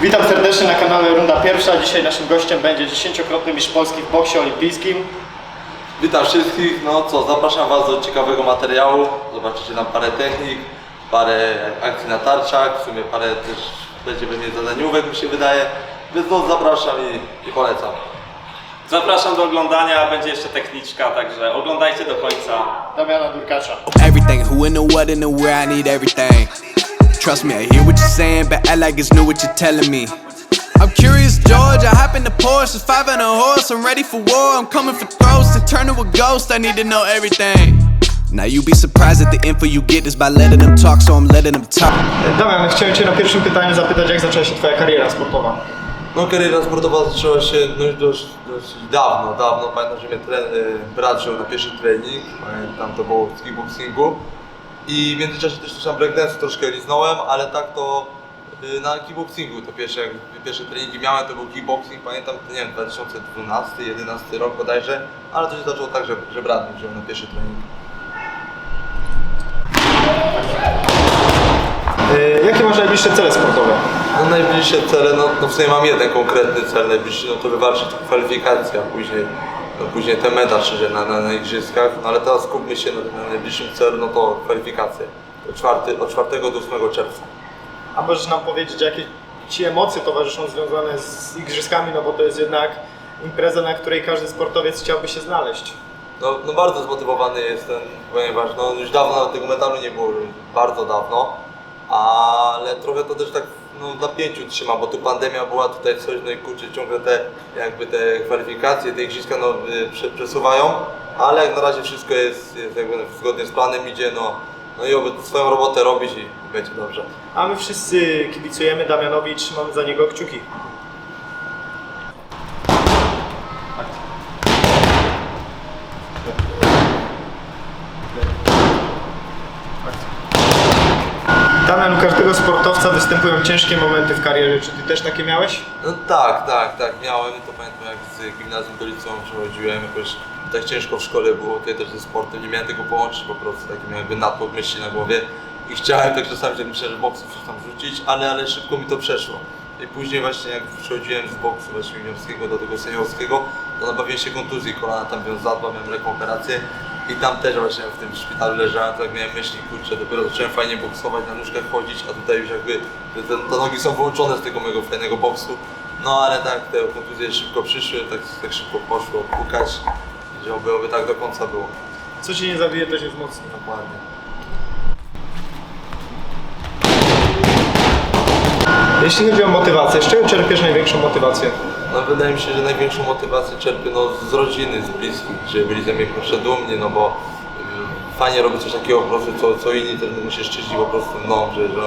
Witam serdecznie na kanale Runda Pierwsza. Dzisiaj naszym gościem będzie dziesięciokrotny mistrz Polski w boksie olimpijskim. Witam wszystkich, no co, zapraszam Was do ciekawego materiału. Zobaczycie tam parę technik, parę akcji na tarczach, w sumie parę też będzie pewnie zadaniówek mi się wydaje. Więc no zapraszam i, i polecam. Zapraszam do oglądania, będzie jeszcze techniczka, także oglądajcie do końca. Damiana Durkacza. Everything, who in the what and the where, I need everything. Trust me, I hear what you're saying, but act like it's new what you're telling me. I'm curious, George. I hop in the Porsche, it's five and a horse. I'm ready for war. I'm coming for throats to turn to a ghost. I need to know everything. Now you be surprised at the info you get is by letting them talk, so I'm letting them talk. Damian, chciałem Cię na pierwszym pytaniu zapytać, jak zaczęła się Twoja kariera sportowa? No kariera sportowa zaczęła się no, już dość, dość dawno, dawno. Pamiętam, że mnie tre, y, brat wziął na pierwszy trening, pamiętam to było w kickboxingu. I w międzyczasie też tam breakdance troszkę liznąłem, ale tak to y, na kickboxingu to pierwsze, jak pierwsze treningi miałem, to był kickboxing, pamiętam, nie wiem, 2012, 2011 rok bodajże, ale to się zaczęło tak, że, że brat mnie wziął na pierwszy trening. Yy, jakie masz najbliższe cele sportowe? No najbliższe cele, no, no w sumie mam jeden konkretny cel, najbliższy, no to wywalczyć kwalifikację, a później, później ten medal szczerze na, na, na igrzyskach, no ale teraz skupmy się na, na najbliższym celu, no to kwalifikacje, od, czwarty, od 4 do 8 czerwca. A możesz nam powiedzieć, jakie Ci emocje towarzyszą związane z igrzyskami, no bo to jest jednak impreza, na której każdy sportowiec chciałby się znaleźć. No, no bardzo zmotywowany jestem, ponieważ no, już dawno tego metalu nie było, bardzo dawno, ale trochę to też tak no, w napięciu trzyma, bo tu pandemia była, tutaj coś, no i kurczę, ciągle te jakby te kwalifikacje, te igrzyska no, y, prze, przesuwają, ale jak na razie wszystko jest, jest jakby zgodnie z planem idzie, no, no i oby swoją robotę robić i będzie dobrze. A my wszyscy kibicujemy Damianowi i trzymamy za niego kciuki. Damian, u każdego sportowca występują ciężkie momenty w karierze. Czy ty też takie miałeś? No tak, tak, tak, miałem, to pamiętam jak z gimnazjum do liceum przechodziłem, jakoś tak ciężko w szkole było, tutaj też ze sportem, nie miałem tego połączyć po prostu, taki miałem jakby natłok myśli na głowie i chciałem tak czasami tak myślę, że boksu coś tam rzucić, ale, ale szybko mi to przeszło. I później właśnie jak przechodziłem z boksu właśnie juniorskiego do tego seniorskiego, to nabawiłem się kontuzji kolana, tam wiąz zadba, miałem lekką operację i tam też właśnie w tym szpitalu leżałem, tak miałem myśli, kurczę, dopiero zacząłem fajnie boksować, na nóżkach chodzić, a tutaj już jakby te, te, nogi są wyłączone z tego mojego fajnego boksu. No ale tak, te kontuzje szybko przyszły, tak, tak szybko poszło, pukać, że oby, oby tak do końca było. Co cię nie zabije, to się wzmocni. Dokładnie. Jeśli chodzi o motywację, z czego czerpiesz największą motywację? No wydaje mi się, że największą motywację czerpię no, z rodziny, z bliskich, że byli ze mnie kurczę dumni, no bo y, fajnie robić coś takiego po prostu, co, co inni też mogą się szczęśliwi po prostu mną, że, że,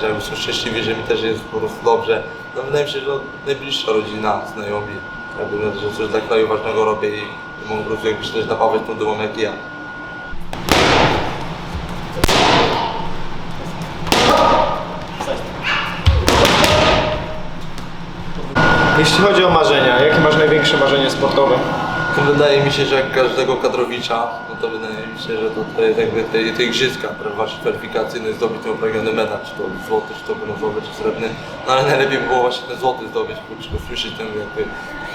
że jakby są szczęśliwi, że mi też jest po prostu dobrze. No wydaje mi się, że no, najbliższa rodzina, znajomi, jakby, no, że coś dla kraju ważnego robię i, mogą po prostu jakby się też napawać tą dumą jak ja. Jeśli chodzi o marzenia, jakie masz największe marzenie sportowe? To wydaje mi się, że jak każdego kadrowicza, no to wydaje mi się, że to, to jakby te, te igrzyska wasze kwalifikacyjne zdobyć ten upragniony medal, czy to złoty, czy to brązowy, czy srebrny. No ale najlepiej by było właśnie ten złoty zdobyć, kurczę, usłyszeć ten jakby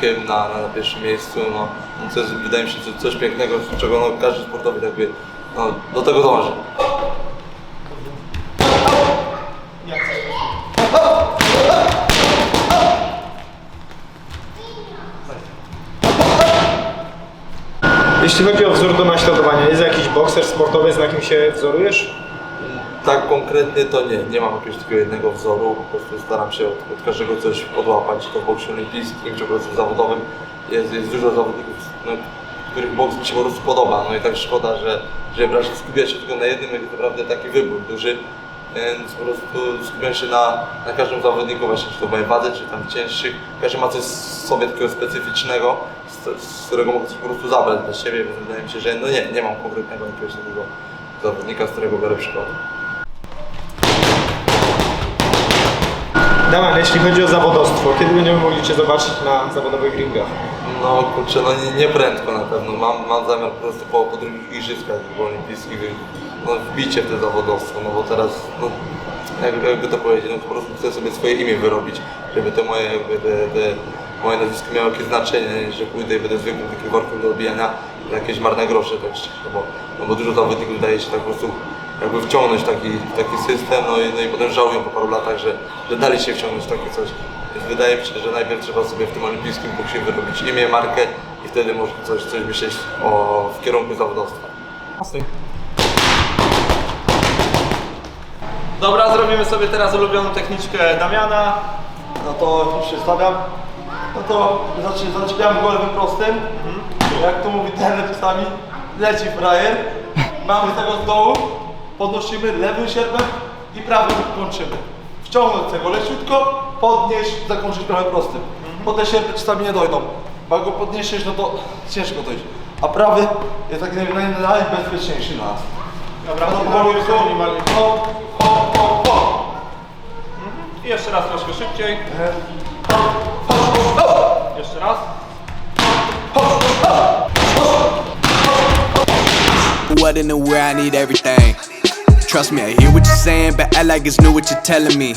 hymn na, na, pierwszym miejscu, no, no to jest, wydaje mi się, coś pięknego, czego no, każdy sportowiec jakby no, do tego dąży. Jeśli chodzi o wzór do naśladowania, jest jakiś bokser sportowiec, na kim się wzorujesz? Tak konkretnie to nie, nie mam jakiegoś takiego jednego wzoru, po prostu staram się od, od każdego coś odłapać, to w boksie olimpijskim, czy po prostu zawodowym. Jest, jest dużo zawodników, no, których boks mi się po prostu podoba, no i tak szkoda, że, że brać się skupiać się tylko na jednym, jak naprawdę taki wybór duży, więc po prostu skupiam się na, na każdym zawodniku właśnie, czy to w mojej wadze, czy tam cięższych, każdy ma coś z sobie takiego specyficznego, z, z którego mogę coś po prostu zabrać dla siebie, więc wydaje mi się, że no nie, nie mam konkretnego jakiegoś takiego zawodnika, z którego biorę przykład. Damian, jeśli chodzi o zawodowstwo, kiedy będziemy mogli Cię zobaczyć na zawodowych ringach? No kurczę, no nie, nie prędko na pewno. Mam, mam zamiar po prostu po, po drugich igrzyskach olimpijskich no, wbicie w te zawodowstwo, no bo teraz, no, jakby, jakby to powiedzieć, no po prostu chcę sobie swoje imię wyrobić. żeby te moje, jakby te, te moje nazwisko miało jakieś znaczenie, że pójdę i będę zwykłym takim workiem do odbijania jakieś marne grosze tak szczerze, bo, no bo dużo zawodników daje się tak po prostu jakby wciągnąć taki, taki system, no i, no i potem żałują po paru latach, że, że dali się wciągnąć w takie coś. Więc wydaje mi się, że najpierw trzeba sobie w tym olimpijskim boksie wyrobić imię, markę i wtedy można coś, coś myśleć o, w kierunku zawodowstwa. Dobra, zrobimy sobie teraz ulubioną techniczkę Damiana. No to już się stawiam. No to zaczy- zaczepiamy go lewym prostym. Jak to mówi trener czasami, leci frajer. Mamy tego z dołu, podnosimy lewym sierpem i prawym kończymy. Wciągnąć tego leciutko, podnieść, zakończyć prawym prostym. Bo te sierpy czasami nie dojdą. Bo jak go podniesiesz, no to ciężko dojść. A prawy jest taki naj- naj- najbezpieczniejszy dla nas. Dobra, No, minimalnie. hop, hop, hop, hop. I jeszcze raz troszkę szybciej. Jeszcze raz. What in the where I need everything. Trust me, I hear what you're saying, but act like it's new what you're telling me.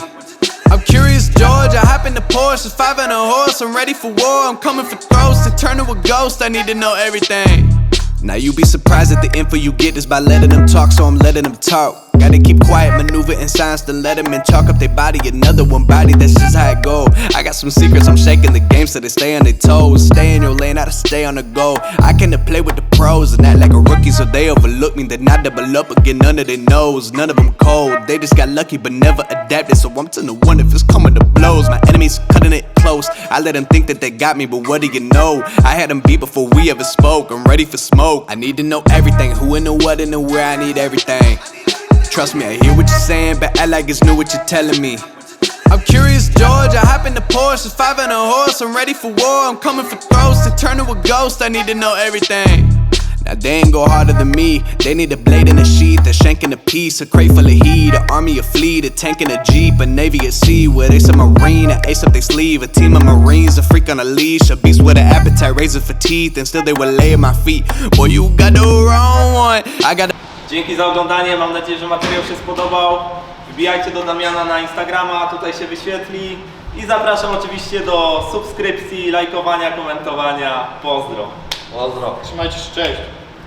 I'm curious, George. I hop in the Porsche, five and a horse. I'm ready for war. I'm coming for throats to turn to a ghost. I need to know everything. Now you be surprised at the info you get is by letting them talk, so I'm letting them talk. Gotta keep quiet, maneuver in silence, then let them in. Chalk up their body, another one body, that's just how it go. I got some secrets, I'm shaking the game so they stay on their toes. Stay in your lane, I to stay on the go. I can play with the pros and act like a rookie, so they overlook me. Then I double up again, of their knows, none of them cold. They just got lucky, but never adapted, so I'm to the one if it's coming to blows. My enemies cutting it close. I let them think that they got me, but what do you know? I had them beat before we ever spoke. I'm ready for smoke. I need to know everything, who and the what and the where. I need everything. Trust me, I hear what you're saying, but act like it's new what you're telling me. I'm curious, George. I hop in the Porsche, it's five and a horse. I'm ready for war. I'm coming for throats to turn to a ghost. I need to know everything. Now they ain't go harder than me. They need a blade in a sheath, a shank in a piece, a crate full of heat, an army, a fleet, a tank and a jeep, a navy at sea with ace a marine, an ace up their sleeve, a team of marines, a freak on a leash, a beast with an appetite, razor for teeth, and still they would lay at my feet. Boy, you got the wrong one. I got. Dzięki za oglądanie, mam nadzieję, że materiał się spodobał. Wbijajcie do Damiana na Instagrama, tutaj się wyświetli. I zapraszam oczywiście do subskrypcji, lajkowania, komentowania. Pozdro. Pozdro. Trzymajcie się, cześć.